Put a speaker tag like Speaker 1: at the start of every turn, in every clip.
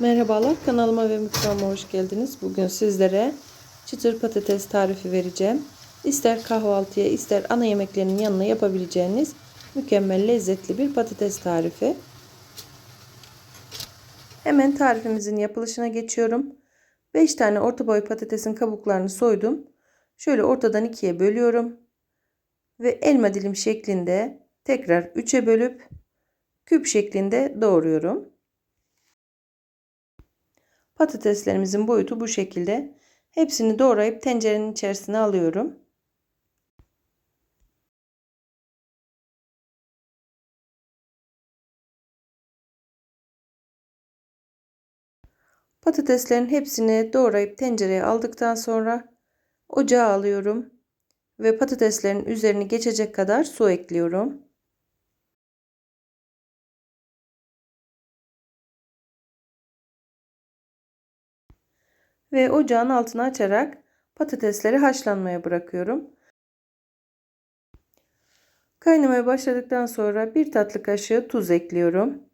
Speaker 1: Merhabalar kanalıma ve mutfağıma hoş geldiniz. Bugün sizlere çıtır patates tarifi vereceğim. İster kahvaltıya ister ana yemeklerinin yanına yapabileceğiniz mükemmel lezzetli bir patates tarifi. Hemen tarifimizin yapılışına geçiyorum. 5 tane orta boy patatesin kabuklarını soydum. Şöyle ortadan ikiye bölüyorum. Ve elma dilim şeklinde tekrar 3'e bölüp küp şeklinde doğruyorum. Patateslerimizin boyutu bu şekilde. Hepsini doğrayıp tencerenin içerisine alıyorum. Patateslerin hepsini doğrayıp tencereye aldıktan sonra ocağa alıyorum ve patateslerin üzerini geçecek kadar su ekliyorum. Ve ocağın altını açarak patatesleri haşlanmaya bırakıyorum. Kaynamaya başladıktan sonra bir tatlı kaşığı tuz ekliyorum.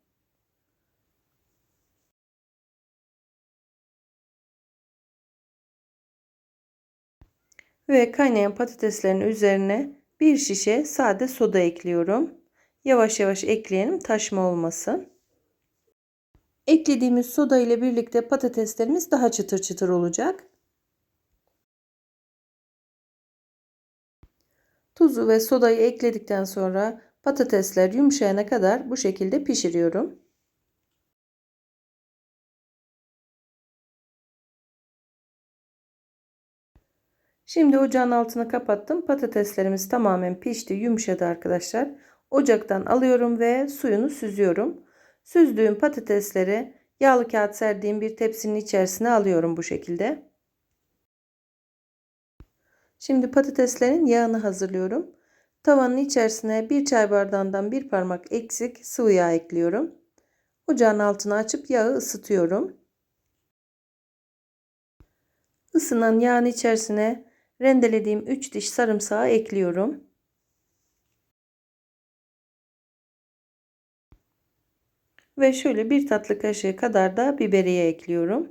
Speaker 1: Ve kaynayan patateslerin üzerine bir şişe sade soda ekliyorum. Yavaş yavaş ekleyelim taşma olmasın. Eklediğimiz soda ile birlikte patateslerimiz daha çıtır çıtır olacak. Tuzu ve sodayı ekledikten sonra patatesler yumuşayana kadar bu şekilde pişiriyorum. Şimdi ocağın altını kapattım. Patateslerimiz tamamen pişti, yumuşadı arkadaşlar. Ocaktan alıyorum ve suyunu süzüyorum. Süzdüğüm patatesleri yağlı kağıt serdiğim bir tepsinin içerisine alıyorum bu şekilde. Şimdi patateslerin yağını hazırlıyorum. Tavanın içerisine bir çay bardağından bir parmak eksik sıvı yağ ekliyorum. Ocağın altını açıp yağı ısıtıyorum. Isınan yağın içerisine rendelediğim 3 diş sarımsağı ekliyorum. Ve şöyle bir tatlı kaşığı kadar da biberiye ekliyorum.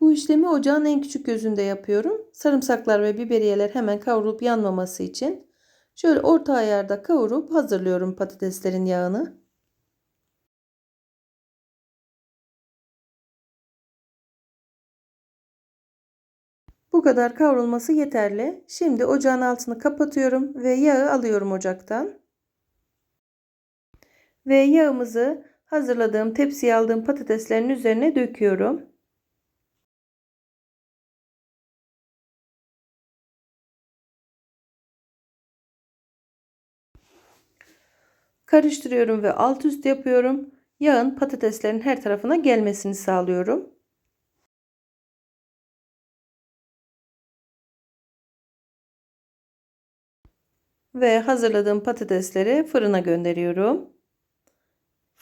Speaker 1: Bu işlemi ocağın en küçük gözünde yapıyorum. Sarımsaklar ve biberiyeler hemen kavrulup yanmaması için şöyle orta ayarda kavurup hazırlıyorum patateslerin yağını. Bu kadar kavrulması yeterli. Şimdi ocağın altını kapatıyorum ve yağı alıyorum ocaktan. Ve yağımızı hazırladığım tepsiye aldığım patateslerin üzerine döküyorum. Karıştırıyorum ve alt üst yapıyorum. Yağın patateslerin her tarafına gelmesini sağlıyorum. Ve hazırladığım patatesleri fırına gönderiyorum.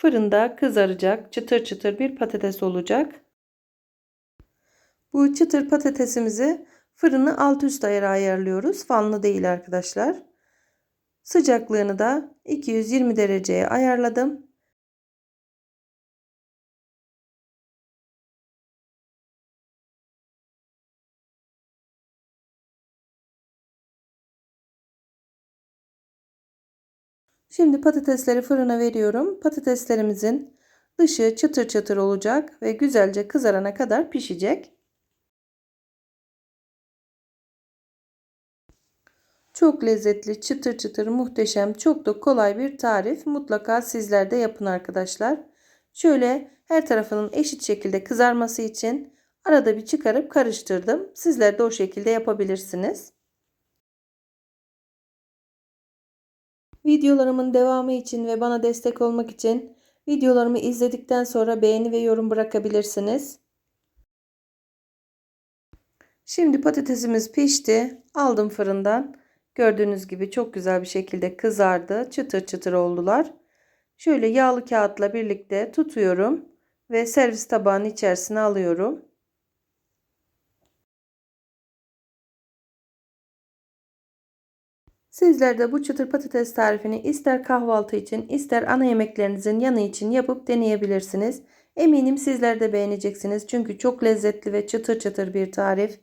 Speaker 1: Fırında kızaracak çıtır çıtır bir patates olacak. Bu çıtır patatesimizi fırını alt üst ayara ayarlıyoruz. Fanlı değil arkadaşlar. Sıcaklığını da 220 dereceye ayarladım. Şimdi patatesleri fırına veriyorum. Patateslerimizin dışı çıtır çıtır olacak ve güzelce kızarana kadar pişecek. Çok lezzetli, çıtır çıtır, muhteşem, çok da kolay bir tarif. Mutlaka sizler de yapın arkadaşlar. Şöyle her tarafının eşit şekilde kızarması için arada bir çıkarıp karıştırdım. Sizler de o şekilde yapabilirsiniz. Videolarımın devamı için ve bana destek olmak için videolarımı izledikten sonra beğeni ve yorum bırakabilirsiniz. Şimdi patatesimiz pişti. Aldım fırından. Gördüğünüz gibi çok güzel bir şekilde kızardı. Çıtır çıtır oldular. Şöyle yağlı kağıtla birlikte tutuyorum ve servis tabağının içerisine alıyorum. Sizler de bu çıtır patates tarifini ister kahvaltı için ister ana yemeklerinizin yanı için yapıp deneyebilirsiniz. Eminim sizler de beğeneceksiniz çünkü çok lezzetli ve çıtır çıtır bir tarif.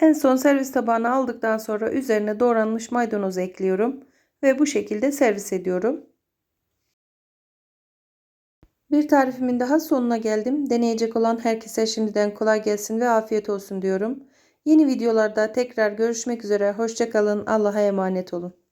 Speaker 1: En son servis tabağına aldıktan sonra üzerine doğranmış maydanoz ekliyorum ve bu şekilde servis ediyorum. Bir tarifimin daha sonuna geldim. Deneyecek olan herkese şimdiden kolay gelsin ve afiyet olsun diyorum. Yeni videolarda tekrar görüşmek üzere. Hoşçakalın. Allah'a emanet olun.